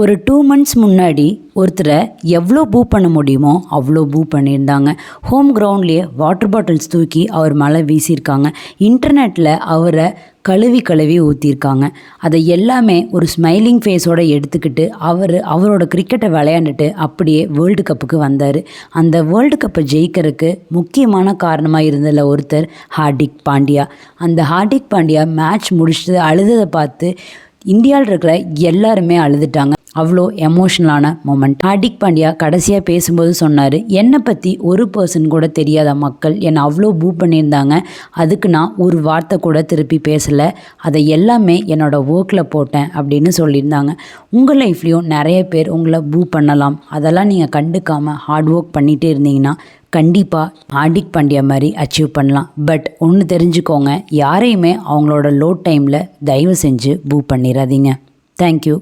ஒரு two months முன்னாடி ஒருத்தரை எவ்வளோ பூ பண்ண முடியுமோ அவ்வளோ பூ பண்ணியிருந்தாங்க. ஹோம் கிரவுண்ட்லேயே வாட்டர் பாட்டில்ஸ் தூக்கி அவர் மேலே வீசியிருக்காங்க. இன்டர்நெட்டில் அவரை கழுவி கழுவி ஊற்றிருக்காங்க அதை எல்லாமே ஒரு ஸ்மைலிங் ஃபேஸோட எடுத்துக்கிட்டு அவர் அவரோட கிரிக்கெட்டை விளையாண்டுட்டு அப்படியே வேர்ல்டு கப்புக்கு வந்தார். அந்த வேர்ல்டு கப்பை ஜெயிக்கிறதுக்கு முக்கியமான காரணமாக இருந்ததில் ஒருத்தர் ஹார்டிக் பாண்டியா. அந்த ஹார்டிக் பாண்டியா மேட்ச் முடிச்சுட்டு அழுததை பார்த்து இந்தியாவில் இருக்கிற எல்லாருமே அழுதுட்டாங்க. அவ்வளோ எமோஷ்னலான மூமெண்ட் ஹார்திக் பாண்டியா கடைசியாக பேசும்போது சொன்னார் என்னை பற்றி ஒரு பர்சன் கூட தெரியாத மக்கள் என்னை அவ்வளோ பூ பண்ணியிருந்தாங்க. அதுக்கு நான் ஒரு வார்த்தை கூட திருப்பி பேசலை. அதை எல்லாமே என்னோடய ஒர்க்கில் போட்டேன் அப்படின்னு சொல்லியிருந்தாங்க. உங்கள் லைஃப்லேயும் நிறைய பேர் உங்களை பூ பண்ணலாம். அதெல்லாம் நீங்கள் கண்டுக்காமல் ஹார்ட் ஒர்க் பண்ணிகிட்டே இருந்தீங்கன்னா கண்டிப்பாக ஆடிக் பாண்டியா மாதிரி அச்சீவ் பண்ணலாம். பட் ஒன்று தெரிஞ்சுக்கோங்க யாரையுமே அவங்களோட லோ டைமில் தயவு செஞ்சு பூ பண்ணிடாதீங்க தேங்க்யூ